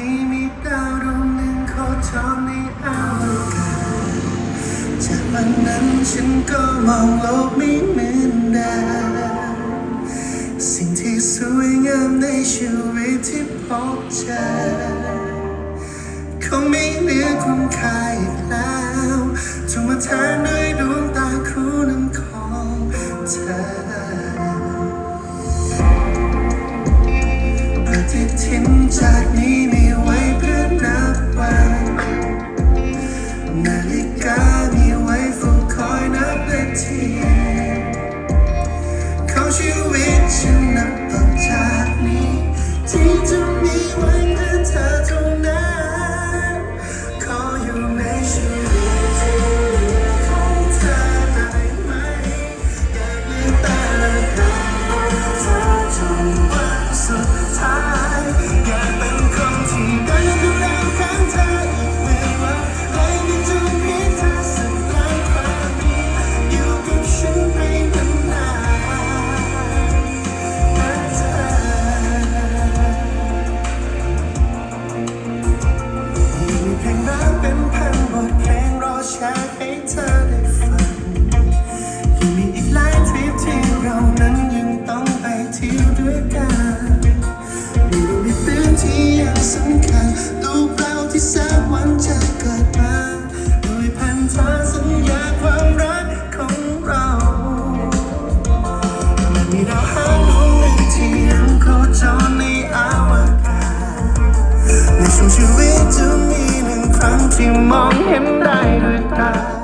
ที่มีดาวดวงหนึ่งเขาจรในอวกาศจากวันนั้นฉันก็มองโลกไม่เหมือนเดิมสิ่งที่สวยงามในชีวิตที่พบเจอคงไม่เหลือคุณค่าอีกแล้วถูกมาแทนด้วยดวงตาคู่นั้นของเธอ มองเห็นได้ด้วยตา